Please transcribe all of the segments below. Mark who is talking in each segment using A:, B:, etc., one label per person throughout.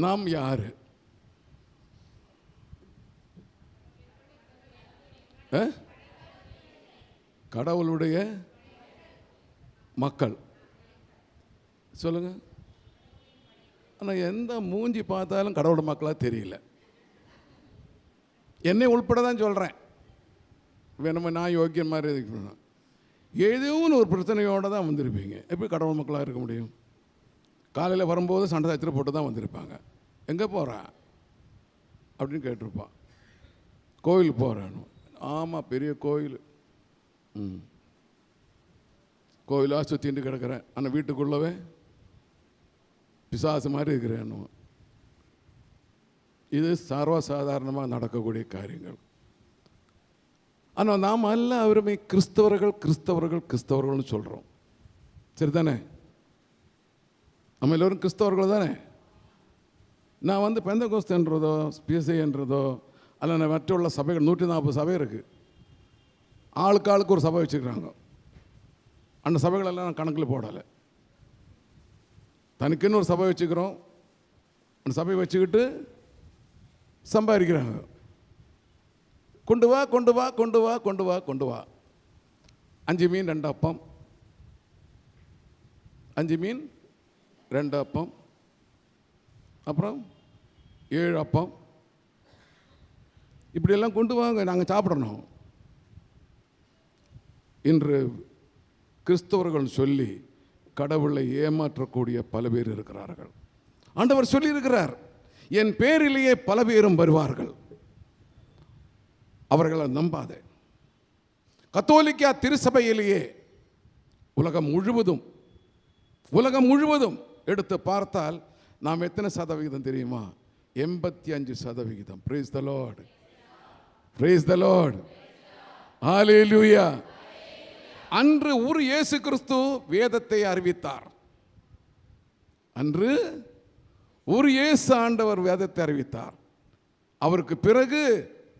A: நாம் யார்? ஆ? கடவுளுடைய மக்கள். சொல்லுங்க. ஆனால் எந்த மூஞ்சி பார்த்தாலும் கடவுள் மக்களாக தெரியல. என்னை உள்பட தான் சொல்கிறேன் வேணுமா நான் யோக்கியம் மாதிரி எதுவும் ஏதோ ஒரு பிரச்சனையோடு தான் வந்திருப்பீங்க. எப்படி கடவுள் மக்களாக இருக்க முடியும்? காலையில் வரும்போது சண்டை போட்டு தான் வந்திருப்பாங்க. எங்கே போகிறான் அப்படின்னு கேட்டிருப்பான். கோயில் போகிறானு ஆமாம் பெரிய கோயில். ம். கோயிலாக சுற்றிட்டு கிடக்கிறேன். ஆனால் வீட்டுக்குள்ளவே? பிசாசு மாதிரி இருக்கிறேன் இது சர்வசாதாரணமாக நடக்கக்கூடிய காரியங்கள். ஆனால் நாம் எல்லாருமே கிறிஸ்தவர்கள் கிறிஸ்தவர்கள் கிறிஸ்தவர்கள்னு சொல்கிறோம் சரிதானே? நம்ம எல்லோரும் கிறிஸ்தவர்கள் தானே? நான் வந்து பெந்த கோஸ்தன்றதோ பிஎஸ்ஐன்றதோ அல்ல மற்றுள்ள சபைகள் நூற்றி நாற்பது சபை இருக்குது ஆளுக்கு ஆளுக்கு ஒரு சபை வச்சுக்கிறாங்க. அந்த சபைகளெல்லாம் நான் கணக்கில் போடலை. தனக்குன்னு ஒரு சபை வச்சுக்கிறோம். அந்த சபையை வச்சுக்கிட்டு சம்பாதிக்கிறாங்க. கொண்டு வா கொண்டு வா கொண்டு வா கொண்டு வா கொண்டு வா. அஞ்சு மீன் ரெண்டு அப்பம். அஞ்சு மீன் ரெண்டு அப்பம். அப்புறம் ஏழு அப்பம். இப்படியெல்லாம் கொண்டு வாங்க நாங்கள் சாப்பிடணும். இன்று கிறிஸ்தவர்கள் சொல்லி கடவுளை ஏமாற்றக்கூடிய பல பேர் இருக்கிறார்கள். ஆண்டவர் சொல்லியிருக்கிறார் என் பேரிலேயே பல பேரும் வருவார்கள். அவர்களை நம்பாதே. கத்தோலிக்கா திருசபையிலேயே உலகம் முழுவதும் உலகம் முழுவதும் எடுத்து பார்த்தால் நாம் எத்தனை சதவிகிதம் தெரியுமா? எண்பத்தி அஞ்சு சதவிகிதம். Praise the lord praise the lord ஹalleluya அன்று ஒரு இயேசு கிறிஸ்து வேதத்தை அறிவித்தார். அன்று ஒரு இயேசு ஆண்டவர் வேதத்தை அறிவித்தார். அவருக்கு பிறகு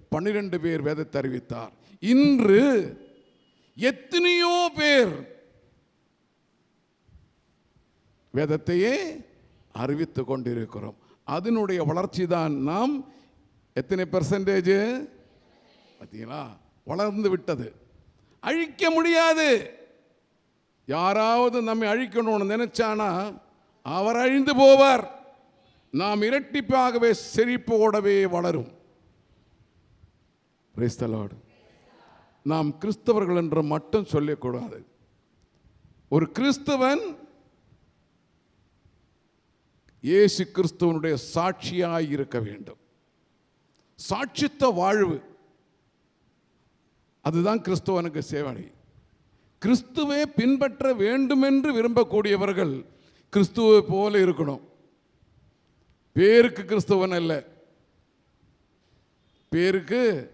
A: பன்னிரெண்டு பேர் வேதத்தை அறிவித்தார். இன்று எத்தனையோ பேர் வேதத்தையே அறிவித்து கொண்டிருக்கிறோம். அதனுடைய வளர்ச்சி தான் நாம் எத்தனை பெர்சன்டேஜ் பார்த்தீங்களா? வளர்ந்து விட்டது. அழிக்க முடியாது. யாராவது நம்மை அழிக்கணும்னு நினைச்சானா அவர் அழிந்து போவார். நாம் இரட்டிப்பாகவே செழிப்போடவே வளரும். Praise நாம் கிறிஸ்தவர்கள் என்று மட்டும் சொல்லக்கூடாது ஒரு கிறிஸ்தவன் இயேசு கிறிஸ்துவனுடைய சாட்சியாய் இருக்க வேண்டும். சாட்சித்த வாழ்வு. அதுதான் கிறிஸ்துவனுக்கு சேவை கிறிஸ்துவை பின்பற்ற வேண்டுமென்று விரும்பக்கூடியவர்கள் கிறிஸ்துவை போல இருக்கணும். பேருக்கு கிறிஸ்துவன் அல்ல. பேருக்கு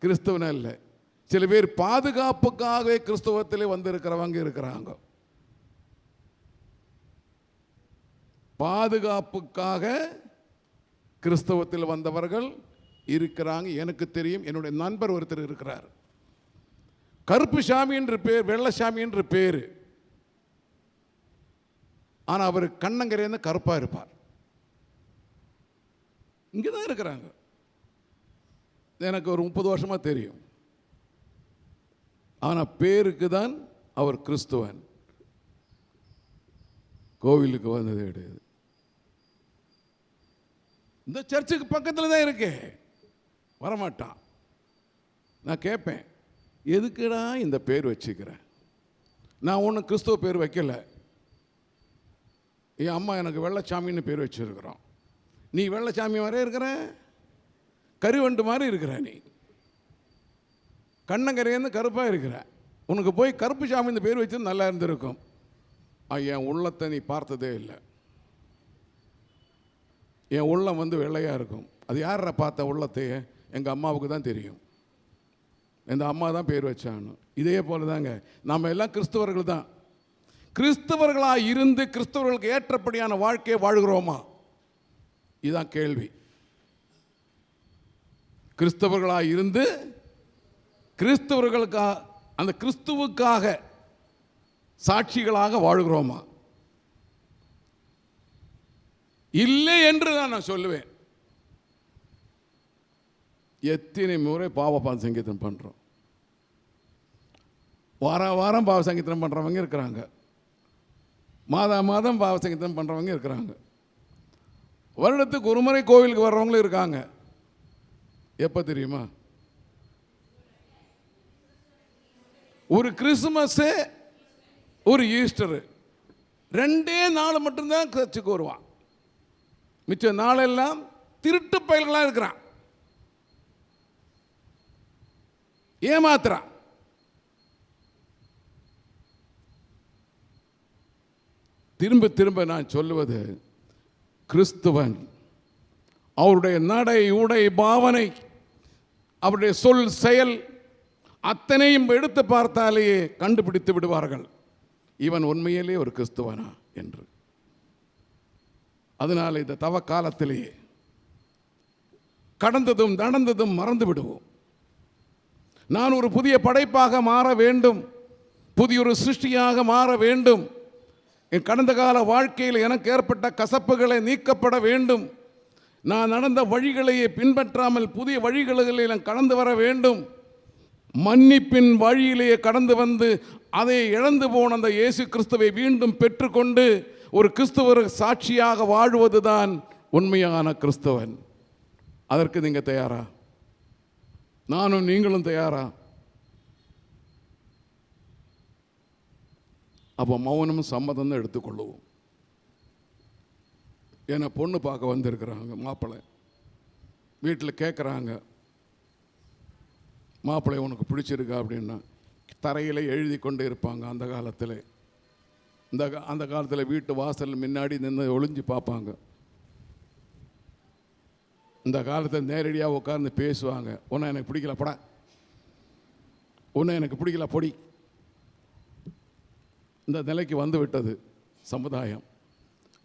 A: கிறிஸ்துவன் அல்ல. சில பேர் பாதுகாப்புக்காகவே கிறிஸ்துவத்திலே வந்திருக்கிறவங்க இருக்கிறாங்க. பாதுகாப்புக்காக கிறிஸ்தவத்தில் வந்தவர்கள் இருக்கிறாங்க. எனக்கு தெரியும் என்னுடைய நண்பர் ஒருத்தர் இருக்கிறார். கருப்பு சாமின்ற என்று பேர் வெள்ளசாமி என்று பேர். ஆனால் அவர் கண்ணங்கரையிருந்து கருப்பாக இருப்பார். இங்கே தான் இருக்கிறாங்க. எனக்கு ஒரு முப்பது வருஷமாக தெரியும். ஆனால் பேருக்கு தான் அவர் கிறிஸ்துவன். கோவிலுக்கு வந்தது கிடையாது. இந்த சர்ச்சுக்கு பக்கத்தில் தான் இருக்கே. வரமாட்டான். நான் கேட்பேன் எதுக்குடா இந்த பேர் வச்சுக்கிறேன் நான் ஒன்றும் கிறிஸ்துவ பேர் வைக்கல. என் அம்மா எனக்கு வெள்ளச்சாமின்னு பேர் வச்சிருக்கிறோம். நீ வெள்ளச்சாமி மாதிரி இருக்கிற? கருவண்டு மாதிரி இருக்கிற நீ. கண்ணங்கரையேந்து கருப்பாக இருக்கிற. உனக்கு போய் கருப்பு சாமின்னு பேர் வச்சு நல்லா இருந்திருக்கும். ஐயா உள்ளத்தை நீ பார்த்ததே இல்லை. என் உள்ளம் வந்து வெள்ளையாக இருக்கும். அது யார பார்த்த உள்ளத்தையே எங்கள் அம்மாவுக்கு தான் தெரியும். இந்த அம்மா தான் பேர் வச்சான்னு இதே போல தாங்க நம்ம எல்லாம் கிறிஸ்தவர்கள் தான். கிறிஸ்தவர்களாக இருந்து கிறிஸ்தவர்களுக்கு ஏற்றபடியான வாழ்க்கையை வாழ்கிறோமா? இதுதான் கேள்வி. கிறிஸ்தவர்களாக இருந்து கிறிஸ்தவர்களுக்காக அந்த கிறிஸ்துவுக்காக சாட்சிகளாக வாழ்கிறோமா? இல்லை என்று தான் நான் சொல்லுவேன். எத்தனை முறை பாவ சங்கீதம் பண்ணுறோம் வாரம் வாரம் பாவ சங்கீதம் பண்ணுறவங்க இருக்கிறாங்க. மாதா மாதம் பாவ சங்கீதம் பண்ணுறவங்க இருக்கிறாங்க. வருடத்துக்கு ஒரு முறை கோவிலுக்கு வர்றவங்களும் இருக்காங்க. எப்போ தெரியுமா? ஒரு கிறிஸ்துமஸ்ஸு ஒரு ஈஸ்டரு. ரெண்டே நாள் மட்டும்தான் சர்ச்சுக்கு வருவான். மிச்ச நாளெல்லாம் திருட்டு பயல்களாக இருக்கிறான். ஏமாத்துறான். திரும்ப திரும்ப நான் சொல்லுவது கிறிஸ்துவன் அவருடைய நடை உடை பாவனை அவருடைய சொல் செயல் அத்தனையும் எடுத்து பார்த்தாலேயே கண்டுபிடித்து விடுவார்கள். இவன் உண்மையிலே ஒரு கிறிஸ்துவனா என்று. அதனால் இந்த தவ காலத்திலேயே கடந்ததும் நடந்ததும் மறந்து விடுவோம் நான் ஒரு புதிய படைப்பாக மாற வேண்டும். புதிய ஒரு சிருஷ்டியாக மாற வேண்டும். என் கடந்த கால வாழ்க்கையில் எனக்கு ஏற்பட்ட கசப்புகளை நீக்கப்பட வேண்டும். நான் நடந்த வழிகளையே பின்பற்றாமல் புதிய வழிகளில் நான் கடந்து வர வேண்டும். மன்னிப்பின் வழியிலேயே கடந்து வந்து அதை இழந்து போன அந்த இயேசு கிறிஸ்துவை மீண்டும் பெற்றுக்கொண்டு ஒரு கிறிஸ்துவர் சாட்சியாக வாழ்வது தான் உண்மையான கிறிஸ்தவன். அதற்கு நீங்கள் தயாரா? நானும் நீங்களும் தயாரா? அப்போ மௌனமும் சம்மதம் தான் எடுத்துக்கொள்ளுவோம். என்னை பொண்ணு பார்க்க வந்திருக்கிறாங்க மாப்பிள்ளை வீட்டில் கேட்குறாங்க மாப்பிள்ளை உனக்கு பிடிச்சிருக்கா? அப்படின்னா தரையில் எழுதி கொண்டு இருப்பாங்க அந்த காலத்தில். இந்த அந்த காலத்தில் வீட்டு வாசல் முன்னாடி நின்று ஒளிஞ்சு பார்ப்பாங்க. இந்த காலத்தில் நேரடியாக உட்காந்து பேசுவாங்க. ஒன்றும் எனக்கு பிடிக்கல படா. ஒன்றும் எனக்கு பிடிக்கல பொடி. இந்த நிலைக்கு வந்து விட்டது சமுதாயம்.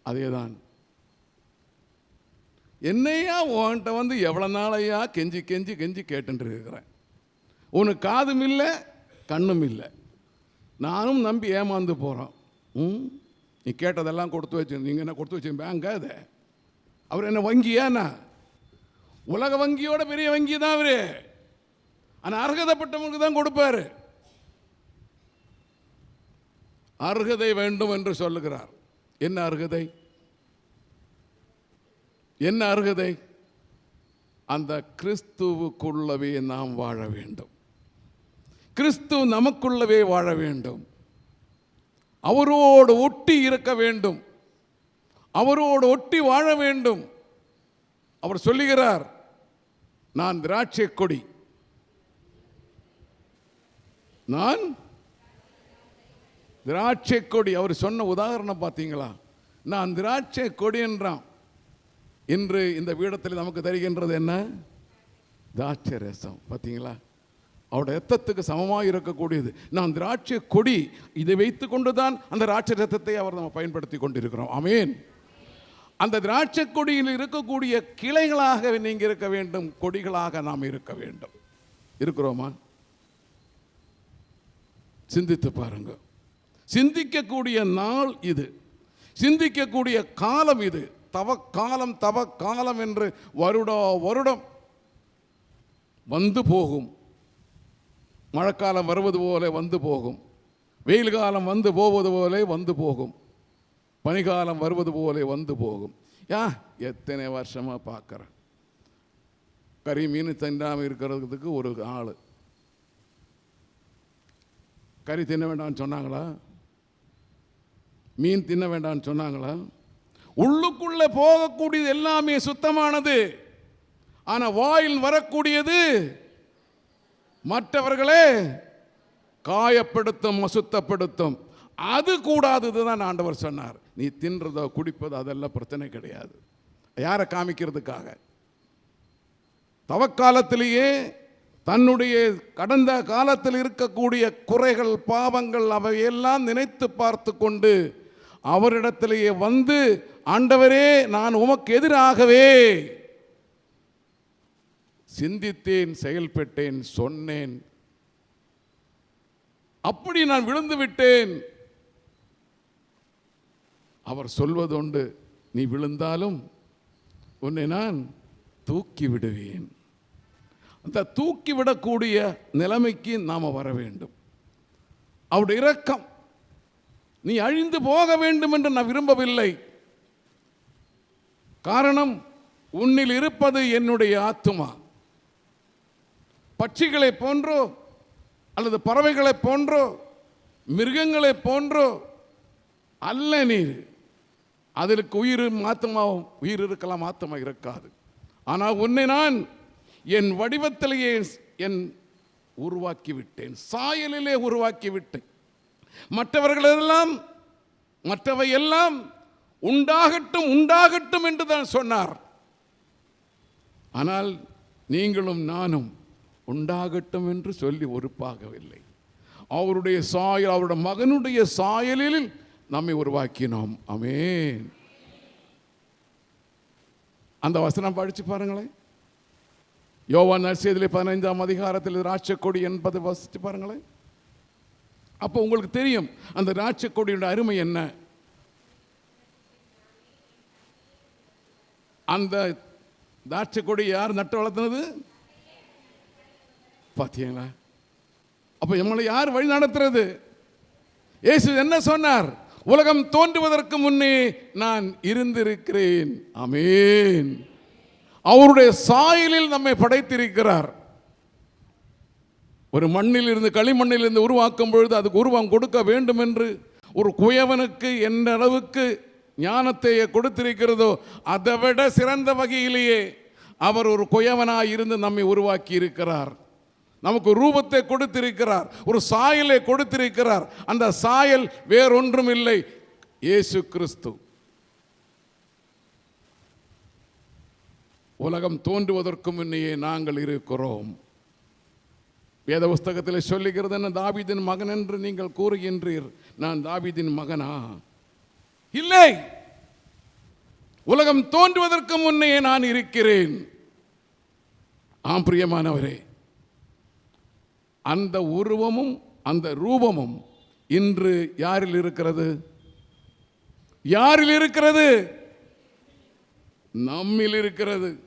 A: அதேதான். என்னையா உன்கிட்ட வந்து எவ்வளோ நாளையா கெஞ்சி கெஞ்சி கெஞ்சி கேட்டுட்டு இருக்கிறேன். உனக்கு காதும் இல்லை கண்ணும் இல்லை. நானும் நம்பி ஏமாந்து போகிறோம் ம்? நீ கேட்டதெல்லாம் கொடுத்து வச்சு நீங்கள் என்ன கொடுத்து வச்சு பேங்க அது அவர் என்ன வங்கியாண்ணா உலக வங்கியோட பெரிய வங்கி தான் அவரு. ஆனால் அர்ஹதைப்பட்டவங்களுக்கு தான் கொடுப்பாரு. அருகதை வேண்டும் என்று சொல்லுகிறார். என்ன அருகதை? என்ன அருகதை? அந்த கிறிஸ்துவுக்குள்ளவே நாம் வாழ வேண்டும். கிறிஸ்து நமக்குள்ளவே வாழ வேண்டும். அவரோடு ஒட்டி இருக்க வேண்டும். அவரோடு ஒட்டி வாழ வேண்டும். அவர் சொல்லுகிறார் நான் திராட்சை கொடி. நான் திராட்சை கொடி. அவர் சொன்ன உதாரணம் பார்த்தீங்களா? நான் திராட்சை கொடி என்றான். இன்று இந்த பீடத்தில் நமக்கு தருகின்றது என்ன? திராட்சை ரசம். பார்த்தீங்களா? அவருடைய ரத்தத்துக்கு சமமாக இருக்கக்கூடியது. நான் திராட்சை கொடி இதை வைத்து கொண்டு தான் அந்த திராட்சை ரத்தத்தை அவர் நம்ம பயன்படுத்தி கொண்டிருக்கிறோம். அமேன் அந்த திராட்சை கொடியில் இருக்கக்கூடிய கிளைகளாக நீங்கள் இருக்க வேண்டும். கொடிகளாக நாம் இருக்க வேண்டும். இருக்கிறோமா? சிந்தித்து பாருங்க. சிந்திக்கக்கூடிய நாள் இது. சிந்திக்கக்கூடிய காலம் இது. தவ காலம் தவ காலம் என்று வருடா வருடம் வந்து போகும். மழைக்காலம் வருவது போல வந்து போகும். வெயில் காலம் வந்து போவது போலே வந்து போகும். பனிகாலம் வருவது போலே வந்து போகும். யா எத்தனை வருஷமாக பார்க்குறேன். கறி மீன் தின்னாமல் இருக்கிறதுக்கு ஒரு ஆள். கறி தின்ன வேண்டாம்னு சொன்னாங்களா? மீன் தின்ன வேண்டாம்னு சொன்னாங்களா? உள்ளுக்குள்ளே போகக்கூடியது எல்லாமே சுத்தமானது. ஆனால் வாயில் வரக்கூடியது மற்றவர்களே காயப்படுத்தும் அசுத்தப்படுத்தும். அது கூடாதது தான் ஆண்டவர் சொன்னார். நீ தின்றதோ குடிப்பதோ அதெல்லாம் பிரச்சனை கிடையாது. யாரை காமிக்கிறதுக்காக? தவக்காலத்திலேயே தன்னுடைய கடந்த காலத்தில் இருக்கக்கூடிய குறைகள் பாவங்கள் அவையெல்லாம் நினைத்து பார்த்து கொண்டு அவரிடத்திலேயே வந்து ஆண்டவரே நான் உமக்கு எதிராகவே சிந்தித்தேன் செயல்பட்டேன் சொன்னேன். அப்படி நான் விழுந்து விட்டேன். அவர் சொல்வதுண்டு நீ விழுந்தாலும் உன்னை நான் தூக்கி விடுவேன். அந்த தூக்கி விடக்கூடிய நிலைமைக்கு நாம் வர வேண்டும். அவருடைய இரக்கம் நீ அழிந்து போக வேண்டும் என்று நான் விரும்பவில்லை. காரணம் உன்னில் இருப்பது என்னுடைய ஆத்துமா. பட்சிகளைப் போன்றோ அல்லது பறவைகளைப் போன்றோ மிருகங்களைப் போன்றோ அல்ல நீர். அதற்கு உயிர் ஆத்மாவும் உயிர் இருக்கலாம் மாத்தமாக இருக்காது. ஆனால் உன்னை நான் என் வடிவத்திலேயே என் உருவாக்கி விட்டேன் சாயலிலே உருவாக்கி விட்டேன் மற்றவர்களெல்லாம் மற்றவை எல்லாம் உண்டாகட்டும் உண்டாகட்டும் என்று தான் சொன்னார். ஆனால் நீங்களும் நானும் உண்டாகட்டும் என்று சொல்லி ஒருப்பாகவில்லை அவருடைய சாயல் அவருடைய மகனுடைய சாயலில் நம்மை உருவாக்கினோம். அமேன் அந்த வசனம் படிச்சு பாருங்களேன். யோவான் நர்சியதிலே பதினைந்தாம் அதிகாரத்தில் ராட்சக்கொடி என்பது வசிச்சு பாருங்களேன். அப்போ உங்களுக்கு தெரியும் அந்த ராட்சக்கொடியோட அருமை என்ன? அந்த திராட்சைக்கொடி யார் நட்டு வளர்த்துனது? பார்த்தீங்களா அப்போ நம்மளை யார் வழி நடத்துறது? ஏசு என்ன சொன்னார்? உலகம் தோன்றுவதற்கு முன்னே நான் இருந்திருக்கிறேன். அமேன் அவருடைய சாயலில் நம்மை படைத்திருக்கிறார். ஒரு மண்ணில் இருந்து களிமண்ணில் இருந்து உருவாக்கும் பொழுது அதுக்கு உருவம் கொடுக்க வேண்டும் என்று ஒரு குயவனுக்கு எந்த அளவுக்கு ஞானத்தை கொடுத்திருக்கிறதோ அதை விட சிறந்த வகையிலேயே அவர் ஒரு குயவனாக இருந்து நம்மை உருவாக்கி இருக்கிறார் நமக்கு ரூபத்தை கொடுத்திருக்கிறார் ஒரு சாயலை கொடுத்திருக்கிறார். அந்த சாயல் வேறொன்றும் இல்லை. இயேசு கிறிஸ்து. உலகம் தோன்றுவதற்கு முன்னையே நாங்கள் இருக்கிறோம். வேத புஸ்தகத்தில் சொல்லுகிறது என்ன தாவீதின் மகன் என்று நீங்கள் கூறுகின்றீர். நான் தாவீதின் மகனா? இல்லை. உலகம் தோன்றுவதற்கு முன்னே நான் இருக்கிறேன். ஆம் பிரியமானவரே. அந்த உருவமும் அந்த ரூபமும் இன்று யாரில் இருக்கிறது? யாரில் இருக்கிறது? நம்மில் இருக்கிறது.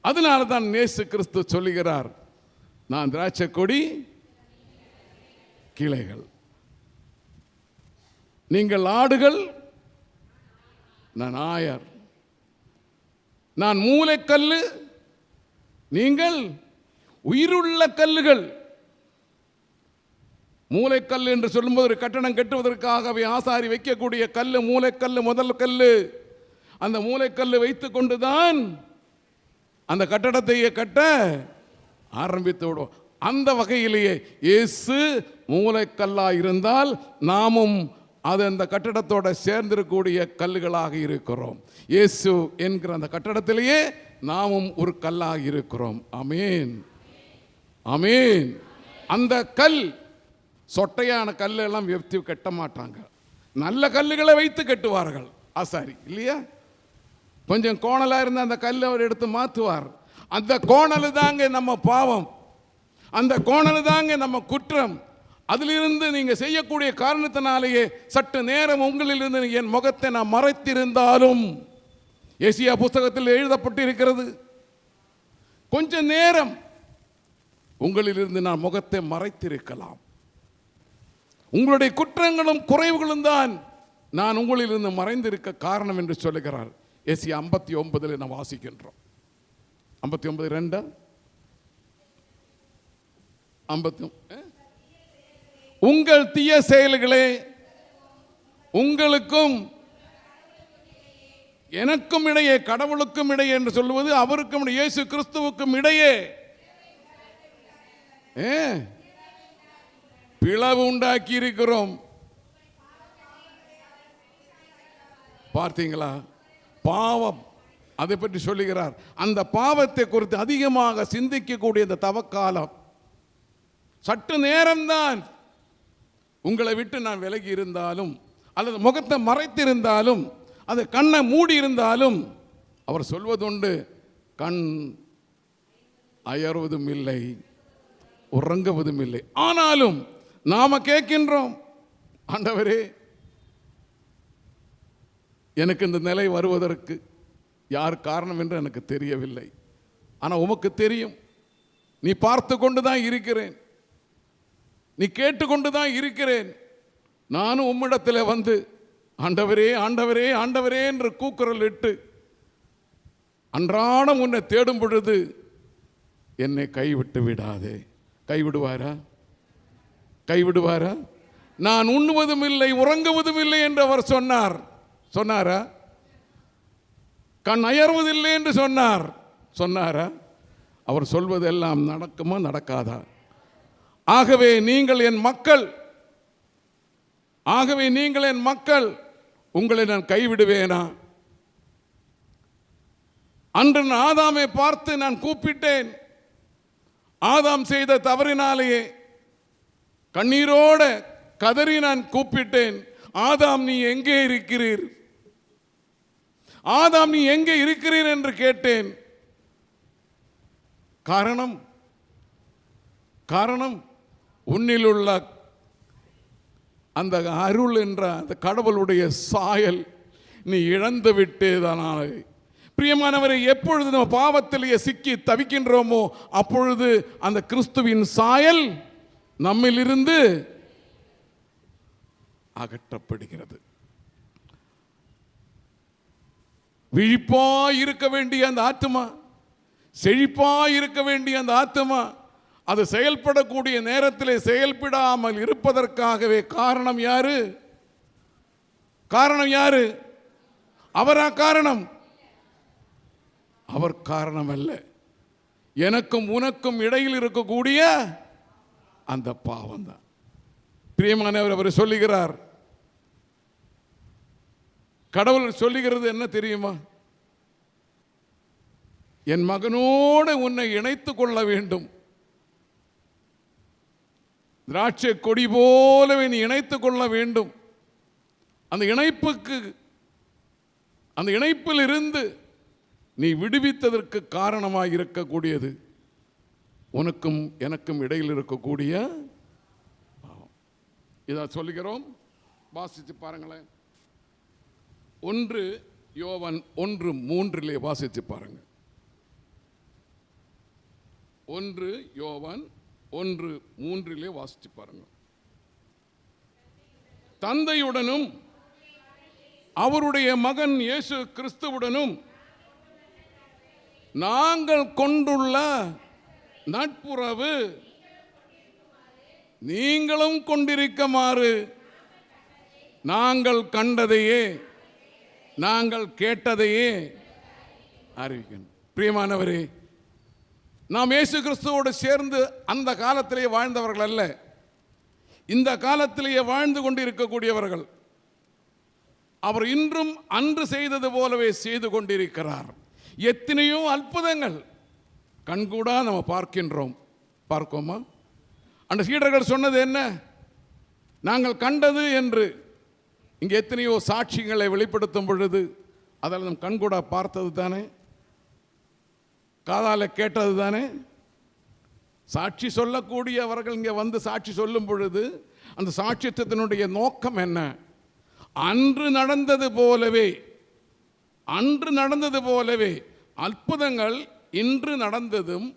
A: அதனால தான் நேசு கிறிஸ்து சொல்லுகிறார் நான் திராட்சை கொடி கிளைகள். நீங்கள் ஆடுகள் நான் ஆயர். நான் மூளைக்கல்லு நீங்கள் உயிருள்ள கல்லுகள். மூளைக்கல் என்று சொல்லும்போது ஒரு கட்டணம் கட்டுவதற்காகவே ஆசாரி வைக்கக்கூடிய கல் மூளைக்கல் முதல் கல் அந்த மூளைக்கல் வைத்து கொண்டுதான் அந்த கட்டடத்தையே கட்ட ஆரம்பித்து விடுவோம். அந்த வகையிலேயே இயேசு மூளைக்கல்லாக இருந்தால் நாமும் அது அந்த கட்டடத்தோட சேர்ந்திருக்கக்கூடிய கல்லுகளாக இருக்கிறோம். இயேசு என்கிற அந்த கட்டடத்திலேயே நாமும் ஒரு கல்லாக இருக்கிறோம். அமீன் அமீன் அந்த கல் சொட்டையான கல்லெல்லாம் வெத்தி கட்ட மாட்டாங்க. நல்ல கல்லுகளை வைத்து கட்டுவார்கள். ஆசாரி இல்லையா? கொஞ்சம் கோணலாக இருந்த அந்த கல்லை அவர் எடுத்து மாற்றுவார். அந்த கோணல் தாங்க நம்ம பாவம். அந்த கோணல் தாங்க நம்ம குற்றம். அதிலிருந்து நீங்கள் செய்யக்கூடிய காரணத்தினாலேயே சற்று நேரம் உங்களிலிருந்து என் முகத்தை நான் மறைத்திருந்தாலும் ஏசியா புஸ்தகத்தில் எழுதப்பட்டிருக்கிறது. கொஞ்ச நேரம் உங்களிலிருந்து நான் முகத்தை மறைத்திருக்கலாம். உங்களுடைய குற்றங்களும் குறைவுகளும் தான் நான் உங்களிலிருந்து மறைந்திருக்க காரணம் என்று சொல்லுகிறார். ஏசி ஐம்பத்தி ஒன்பதில் நான் வாசிக்கின்றோம். ஐம்பத்தி ஒன்பது ரெண்டு? ஐம்பத்தி உங்கள் தீய செயல்களே உங்களுக்கும் எனக்கும் இடையே கடவுளுக்கும் இடையே என்று சொல்லுவது அவருக்கும் இடையே, இயேசு கிறிஸ்துவுக்கும் இடையே. ஏ? பிளவு உண்டாக்கி இருக்கிறோம். பார்த்தீங்களா? பாவம். அதை பற்றி சொல்லுகிறார். அந்த பாவத்தை குறித்து அதிகமாக சிந்திக்கக்கூடிய இந்த தவக்காலம். சற்று நேரம்தான் உங்களை விட்டு நான் விலகி இருந்தாலும் அல்லது முகத்தை மறைத்திருந்தாலும் அது கண்ணை மூடி இருந்தாலும் அவர் சொல்வதுண்டு கண் அயர்வதும் இல்லை உறங்குவதும் இல்லை. ஆனாலும் நாம் கேட்கின்றோம். ஆண்டவரே எனக்கு இந்த நிலை வருவதற்கு யார் காரணம் என்று எனக்கு தெரியவில்லை. ஆனால் உமக்கு தெரியும். நீ பார்த்து கொண்டு தான் இருக்கிறேன். நீ கேட்டுக்கொண்டு தான் இருக்கிறேன். நானும் உம்மிடத்தில் வந்து ஆண்டவரே ஆண்டவரே ஆண்டவரே என்று கூக்குரல் இட்டு அன்றாடம் உன்னை தேடும் பொழுது என்னை கைவிட்டு விடாதே. கைவிடுவாரா? கைவிடுவாரா? நான் உண்ணுவதும் இல்லை உறங்குவதும் இல்லை என்று அவர் சொன்னார். சொன்னாரா? கண் அயர்வதில்லை என்று சொன்னார். சொன்னாரா? அவர் சொல்வதெல்லாம் நடக்குமா நடக்காதா? ஆகவே நீங்கள் என் மக்கள். ஆகவே நீங்கள் என் மக்கள். உங்களை நான் கைவிடுவேனா? அன்று நான் ஆதாமை பார்த்து நான் கூப்பிட்டேன். ஆதாம் செய்த தவறினாலேயே கண்ணீரோட கதறி நான் கூப்பிட்டேன். ஆதாம் நீ எங்கே இருக்கிறீர்? ஆதாம் நீ எங்கே இருக்கிறீர் என்று கேட்டேன். காரணம் காரணம் உன்னில் உள்ள அந்த அருள் என்ற அந்த கடவுளுடைய சாயல் நீ இழந்து விட்டேதானால. பிரியமானவரை எப்பொழுது நம்ம பாவத்திலேயே சிக்கி தவிக்கின்றோமோ அப்பொழுது அந்த கிறிஸ்துவின் சாயல் நம்மிலிருந்து அகற்றப்படுகிறது. விழிப்பாய் இருக்க வேண்டிய அந்த ஆத்மா செழிப்பாய் இருக்க வேண்டிய அந்த ஆத்மா அது செயல்படக்கூடிய நேரத்திலே செயல்படாமல் இருப்பதற்காகவே காரணம் யாரு? காரணம் யாரு? அவரா காரணம்? அவர் காரணம் அல்ல எனக்கும் உனக்கும் இடையில் இருக்கக்கூடிய அந்த பாவம் தான். பிரியமானவர் அவர் சொல்லுகிறார். கடவுள் சொல்லுகிறது என்ன தெரியுமா? என் மகனோடு உன்னை இணைத்து கொள்ள வேண்டும். திராட்சை கொடி போலவே நீ இணைத்து கொள்ள வேண்டும். அந்த இணைப்புக்கு அந்த இணைப்பில் இருந்து நீ விடுவித்ததற்கு காரணமாக இருக்கக்கூடியது உனக்கும் எனக்கும் இடையில் இருக்கக்கூடிய பாவம். இதை சொல்லுகிறோம். வாசித்து பாருங்களேன். ஒன்று யோவன் ஒன்று மூன்றிலே வாசித்து பாருங்க. ஒன்று யோவன் ஒன்று மூன்றிலே வாசித்து பாருங்க. தந்தையுடனும் அவருடைய மகன் இயேசு கிறிஸ்துவுடனும் நாங்கள் கொண்டுள்ள நட்புறவு. நீங்களும் கொண்டிருக்குமாறு. நாங்கள் கண்டதையே. நாங்கள் கேட்டதையே அறிவிக்கணும். பிரியமானவரே நாம் இயேசு கிறிஸ்துவோடு சேர்ந்து அந்த காலத்திலேயே வாழ்ந்தவர்கள் அல்ல. இந்த காலத்திலேயே வாழ்ந்து கொண்டு இருக்கக்கூடியவர்கள் அவர் இன்றும் அன்று செய்தது போலவே செய்து கொண்டிருக்கிறார். எத்தனையோ அற்புதங்கள். கண்கூடா நம்ம பார்க்கின்றோம். பார்க்கோமா? அந்த சீடர்கள் சொன்னது என்ன? நாங்கள் கண்டது என்று. இங்கே எத்தனையோ சாட்சிகளை வெளிப்படுத்தும் பொழுது அதில் நம் கண்கூடா பார்த்தது தானே? காதால் கேட்டது தானே? சாட்சி சொல்லக்கூடியவர்கள் இங்கே வந்து சாட்சி சொல்லும் பொழுது அந்த சாட்சியத்தினுடைய நோக்கம் என்ன? அன்று நடந்தது போலவே அன்று நடந்தது போலவே அற்புதங்கள் இன்று நடந்ததும்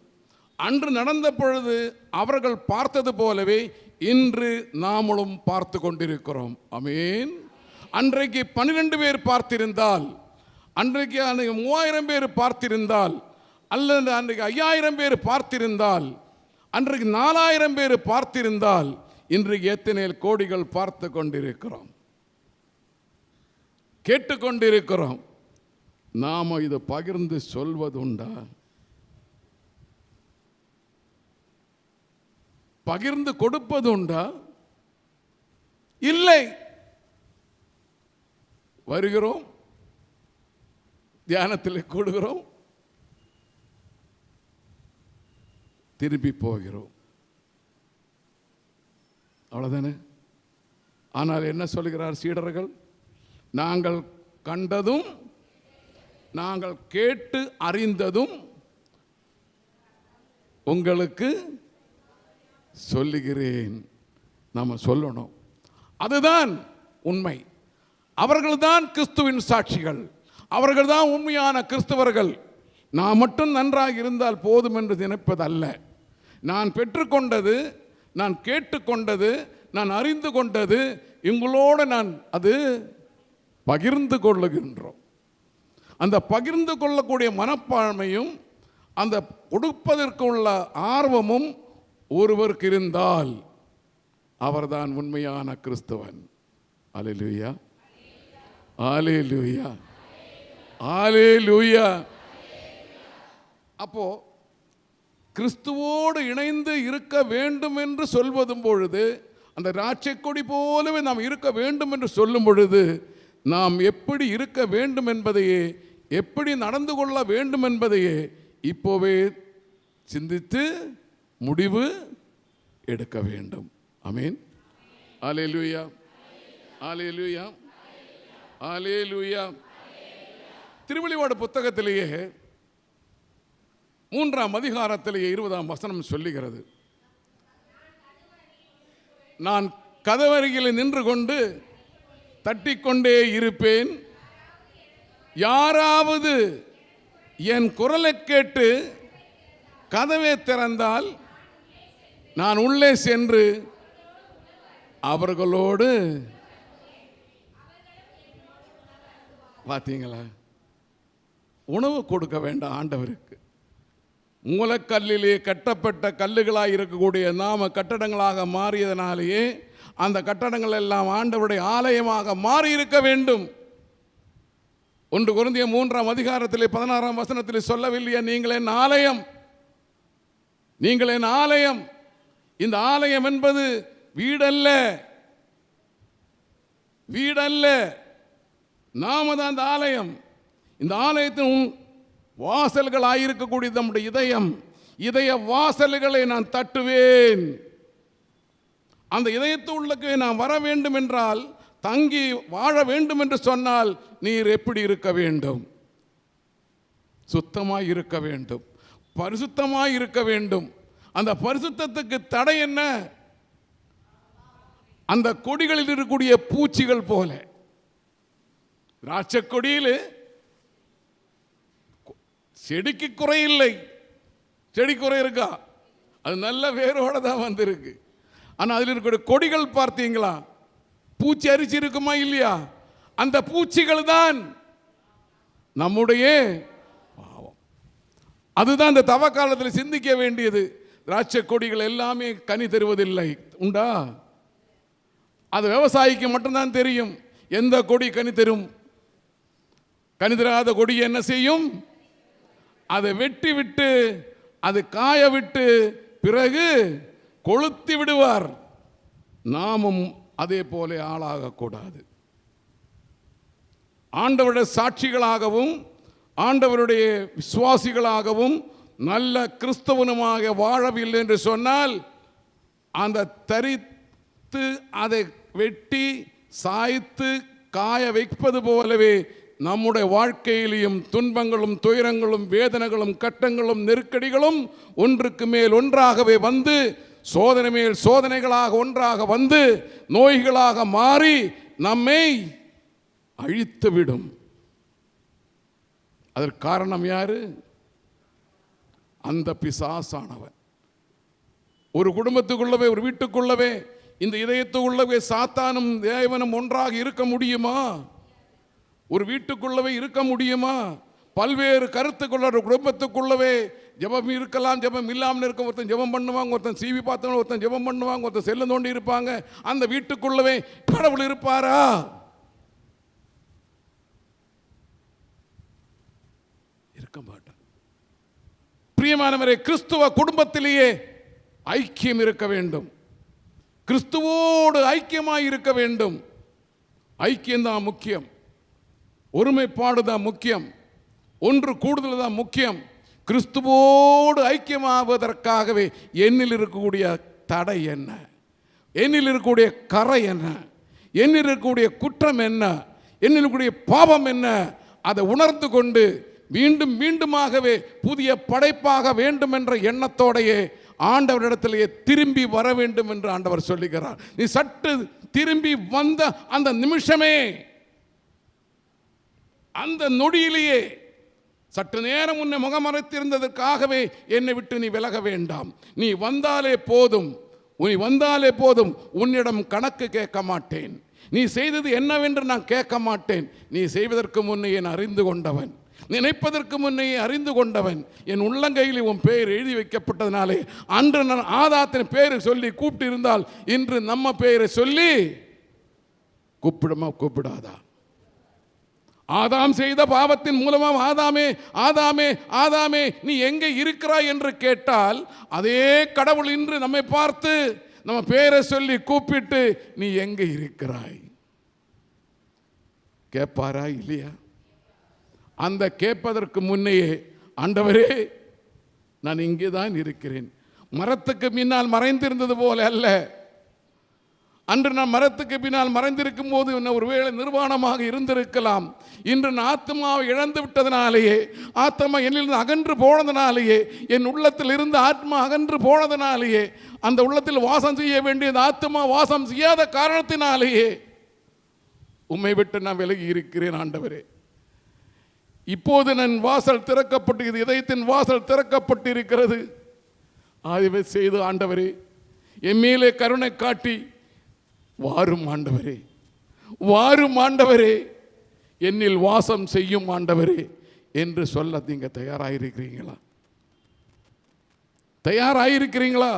A: அன்று நடந்த பொழுது அவர்கள் பார்த்தது போலவே இன்று நாமளும் பார்த்து கொண்டிருக்கிறோம். அமீன். அன்றைக்கு பன்னிரெண்டு பேர் பார்த்திருந்தால் அன்றைக்கு அன்றைக்கு மூவாயிரம் பேர் பார்த்திருந்தால் அல்லது அன்றைக்கு ஐயாயிரம் பேர் பார்த்திருந்தால் அன்றைக்கு நாலாயிரம் பேர் பார்த்திருந்தால் இன்றைக்கு எத்தனை கோடிகள் பார்த்து கொண்டிருக்கிறோம்? கேட்டுக்கொண்டிருக்கிறோம். நாம் இதை பகிர்ந்து சொல்வதுண்டா? பகிர்ந்து கொடுப்பதுண்டா? இல்லை. வருகிறோம். தியானத்தில் கூடுகிறோம். திரும்பி போகிறோம். அவ்வளோதானே ஆனால் என்ன சொல்கிறார் சீடர்கள்? நாங்கள் கண்டதும் நாங்கள் கேட்டு அறிந்ததும் உங்களுக்கு சொல்லுகிறேன். நாம் சொல்லணும். அதுதான் உண்மை. அவர்கள்தான் கிறிஸ்துவின் சாட்சிகள். அவர்கள்தான் உண்மையான கிறிஸ்தவர்கள். நான் மட்டும் நன்றாக இருந்தால் போதும் என்று நினைப்பதல்ல. நான் பெற்றுக்கொண்டது நான் கேட்டுக்கொண்டது நான் அறிந்து கொண்டது உங்களோடு நான் அது பகிர்ந்து கொள்ளுகின்றோம். அந்த பகிர்ந்து கொள்ளக்கூடிய மனப்பான்மையும் அந்த கொடுப்பதற்கு உள்ள ஆர்வமும் ஒருவருக்கு இருந்தால் அவர்தான் உண்மையான கிறிஸ்தவன். லூய்யா ஆலே லூய்யா அப்போ கிறிஸ்துவோடு இணைந்து இருக்க வேண்டும் என்று சொல்வதும் பொழுது அந்த ராட்சை கொடி போலவே நாம் இருக்க வேண்டும் என்று சொல்லும் பொழுது நாம் எப்படி இருக்க வேண்டும் என்பதையே எப்படி நடந்து கொள்ள வேண்டும் என்பதையே இப்போவே சிந்தித்து முடிவு எடுக்க வேண்டும். அமீன் ஆலேலூயா ஆலே லூயா திருவள்ளிவாடு புத்தகத்திலேயே மூன்றாம் அதிகாரத்திலேயே இருபதாம் வசனம் சொல்லுகிறது. நான் கதவருகில் நின்று கொண்டு தட்டிக்கொண்டே இருப்பேன். யாராவது என் குரலை கேட்டு கதவை திறந்தால் நான் உள்ளே சென்று அவர்களோடு பார்த்தீங்களா? உணவு கொடுக்க வேண்டாம் ஆண்டவருக்கு. மூலக்கல்லிலே கட்டப்பட்ட கல்லுகளாக இருக்கக்கூடிய நாம கட்டடங்களாக மாறியதனாலேயே அந்த கட்டடங்கள் எல்லாம் ஆண்டவருடைய ஆலயமாக மாறி இருக்க வேண்டும். ஒன்று குருந்திய மூன்றாம் அதிகாரத்திலே பதினாறாம் வசனத்தில் சொல்லவில்லையா நீங்கள் என் ஆலயம். நீங்கள் என் ஆலயம். இந்த ஆலயம் என்பது வீடல்ல. வீடல்ல. நாம தான் அந்த ஆலயம். இந்த ஆலயத்தின் வாசல்கள் ஆயிருக்கக்கூடிய நம்முடைய இதயம். இதய வாசல்களை நான் தட்டுவேன். அந்த இதயத்துள்ளுக்கு நான் வர வேண்டும் என்றால் தங்கி வாழ வேண்டும் என்று சொன்னால் நீர் எப்படி இருக்க வேண்டும்? சுத்தமாய் இருக்க வேண்டும். பரிசுத்தமாய் இருக்க வேண்டும். அந்த பரிசுத்தத்துக்கு தடை என்ன? அந்த கொடிகளில் இருக்கக்கூடிய பூச்சிகள் போல. ராட்சக்கொடியில் செடிக்கு குறையில்லை செடி குறை இருக்கா? அது நல்ல வேரோட தான் வந்திருக்கு. ஆனால் அதில் இருக்கக்கூடிய கொடிகள் பார்த்தீங்களா? பூச்சி அரிசி இருக்குமா இல்லையா? அந்த பூச்சிகள் தான் நம்முடைய பாவம். அதுதான் இந்த தவ காலத்தில் சிந்திக்க வேண்டியது. திராட்சை கொடிகள் எல்லாமே கனி தருவதில்லை. உண்டா? அது விவசாயிக்கு மட்டும்தான் தெரியும். எந்த கொடி கனி தரும்? கனி தராத கொடி என்ன செய்யும்? அதை வெட்டி விட்டு அது காய விட்டு பிறகு கொளுத்தி விடுவார். நாமும் அதே போல ஆளாகக்கூடாது ஆண்டவருடைய சாட்சிகளாகவும் ஆண்டவருடைய விசுவாசிகளாகவும் நல்ல கிறிஸ்தவனுமாக வாழவில்லை என்று சொன்னால் அந்த தரித்து அதை வெட்டி சாய்த்து காய வைப்பது போலவே நம்முடைய வாழ்க்கையிலையும் துன்பங்களும் துயரங்களும் வேதனைகளும் கட்டங்களும் நெருக்கடிகளும் ஒன்றுக்கு மேல் ஒன்றாகவே வந்து சோதனை மேல் சோதனைகளாக ஒன்றாக வந்து நோய்களாக மாறி நம்மை அழித்துவிடும். அதற்கு காரணம் யாரு? அந்த பிசாசானவன். ஒரு குடும்பத்துக்குள்ளவே ஒரு வீட்டுக்குள்ளவே இந்த இதயத்துக்குள்ளவே சாத்தானும் தேவனும் ஒன்றாக இருக்க முடியுமா? ஒரு வீட்டுக்குள்ளவே இருக்க முடியுமா? பல்வேறு கருத்துக்குள்ள ஒரு குடும்பத்துக்குள்ளவே ஜெபம் இருக்கலாம் ஜெபம் இல்லாமல் இருக்க ஒருத்தன் ஜெபம் பண்ணுவாங்க ஒருத்தன் சிவி பார்த்தவங்க ஒருத்தன் ஜெபம் பண்ணுவாங்க ஒருத்தன் செல்லம் தோண்டி இருப்பாங்க. அந்த வீட்டுக்குள்ளவே கடவுள் இருப்பாரா? இருக்க மாட்டோம் பிரியமானவரே கிறிஸ்துவ குடும்பத்திலேயே ஐக்கியம் இருக்க வேண்டும். கிறிஸ்துவோடு ஐக்கியமாக இருக்க வேண்டும். ஐக்கியம்தான் முக்கியம். ஒருமைப்பாடு தான் முக்கியம். ஒன்று கூடுதல் தான் முக்கியம். கிறிஸ்துவோடு ஐக்கியமாவதற்காகவே என்னில் இருக்கக்கூடிய தடை என்ன? என்னில் இருக்கக்கூடிய கரை என்ன? என்னில் இருக்கக்கூடிய குற்றம் என்ன? என்னில் இருக்கக்கூடிய பாவம் என்ன? அதை உணர்ந்து கொண்டு மீண்டும் மீண்டுமாகவே புதிய படைப்பாக வேண்டும் என்ற எண்ணத்தோடையே ஆண்டவரிடத்திலேயே திரும்பி வர வேண்டும் என்று ஆண்டவர் சொல்லுகிறார். நீ சற்று திரும்பி வந்த அந்த நிமிஷமே அந்த நொடியிலேயே சற்று நேரம் உன்னை முகமறைத்திருந்ததற்காகவே என்னை விட்டு நீ விலக வேண்டாம். நீ வந்தாலே போதும் நீ வந்தாலே போதும் உன்னிடம் கணக்கு கேட்க மாட்டேன். நீ செய்தது என்னவென்று நான் கேட்க மாட்டேன். நீ செய்வதற்கு முன்னே என் அறிந்து கொண்டவன். நினைப்பதற்கு முன்னே அறிந்து கொண்டவன் என் உள்ளங்கையில் உன் பெயர் எழுதி வைக்கப்பட்டதுனாலே அன்று நான் ஆதாத்தின் பெயரை சொல்லி கூப்பிட்டு இருந்தால் இன்று நம்ம பெயரை சொல்லி கூப்பிடுமா கூப்பிடாதா? ஆதாம் செய்த பாவத்தின் மூலமாக ஆதாமே ஆதாமே ஆதாமே நீ எங்கே இருக்கிறாய்? என்று கேட்டால் அதே கடவுள் இன்று நம்மை பார்த்து நம்ம பேரை சொல்லி கூப்பிட்டு நீ எங்கே இருக்கிறாய்? கேட்பாரா இல்லையா? அந்த கேட்பதற்கு முன்னையே ஆண்டவரே நான் இங்கே தான் இருக்கிறேன். மரத்துக்கு பின்னால் மறைந்திருந்தது போல அல்ல. அன்று நான் மரத்துக்கு பின்னால் மறைந்திருக்கும் போது என்ன ஒருவேளை நிர்வாணமாக இருந்திருக்கலாம். இன்று நான் ஆத்மாவை இழந்து விட்டதனாலேயே ஆத்மா என்னிலிருந்து அகன்று போனதினாலேயே என் உள்ளத்தில் இருந்து ஆத்மா அகன்று போனதினாலேயே அந்த உள்ளத்தில் வாசம் செய்ய வேண்டியது ஆத்மா வாசம் செய்யாத காரணத்தினாலேயே உண்மை விட்டு நான் விலகி இருக்கிறேன் ஆண்டவரே. இப்போது நான் வாசல் திறக்கப்பட்டு இது இதயத்தின் வாசல் திறக்கப்பட்டு இருக்கிறது ஆய்வை செய்து ஆண்டவரே என் மேலே கருணை காட்டி வாரும் ஆண்டவரே வாரும் ஆண்டவரே என்னில் வாசம் செய்யும் ஆண்டவரே என்று சொல்ல நீங்கள் தயாராகிருக்கிறீங்களா தயாராகிருக்கிறீங்களா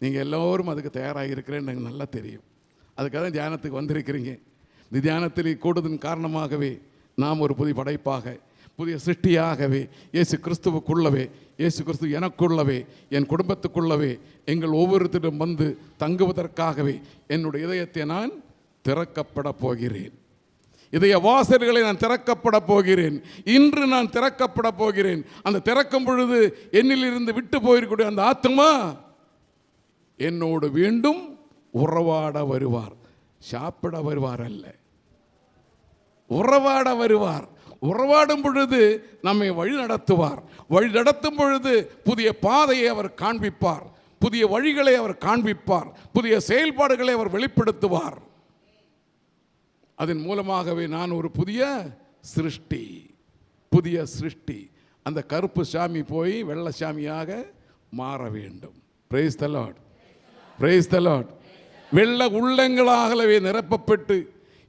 A: நீங்கள் எல்லோரும் அதுக்கு தயாராகிருக்கிறேன்னு எனக்கு நல்லா தெரியும். அதுக்காக தான் தியானத்துக்கு வந்திருக்கிறீங்க. இந்த தியானத்தில் கூடுதலின் காரணமாகவே நாம் ஒரு புதிய படைப்பாக புதிய சிருஷ்டியாகவே இயேசு கிறிஸ்துவுக்குள்ளவே இயேசு கிறிஸ்து எனக்குள்ளவே என் குடும்பத்துக்குள்ளவே எங்கள் ஒவ்வொருத்தரும் வந்து தங்குவதற்காகவே என்னுடைய இதயத்தை நான் திறக்கப்பட போகிறேன். இதய வாசல்களை நான் திறக்கப்பட போகிறேன். இன்று நான் திறக்கப்பட போகிறேன். அந்த திறக்கும் பொழுது என்னிலிருந்து விட்டு போயிருக்கூடிய அந்த ஆத்மா என்னோடு மீண்டும் உறவாட வருவார். சாப்பிட வருவார் அல்ல. உறவாட வருவார். உறவாடும் பொழுது நம்மை வழி நடத்துவார். வழி நடத்தும் பொழுது புதிய பாதையை அவர் காண்பிப்பார். புதிய வழிகளை அவர் காண்பிப்பார். புதிய செயல்பாடுகளை அவர் வெளிப்படுத்துவார். அதன் மூலமாகவே நான் ஒரு புதிய சிருஷ்டி புதிய சிருஷ்டி. அந்த கருப்பு சாமி போய் வெள்ளை சாமியாக மாற வேண்டும். Praise the lord praise the lord வெள்ள உள்ளங்களாகவே நிரப்பப்பட்டு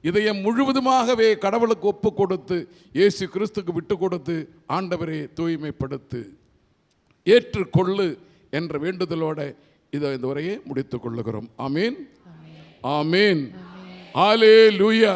A: இதயம் முழுவதுமாகவே கடவுளுக்கு ஒப்பு கொடுத்து இயேசு கிறிஸ்துக்கு விட்டு கொடுத்து ஆண்டவரை தூய்மைப்படுத்து ஏற்றுக்கொள்ளு என்ற வேண்டுதலோட இதை இந்த உரையை முடித்துக் கொள்ளுகிறோம். ஆமீன். ஆமீன். ஆலே லூயா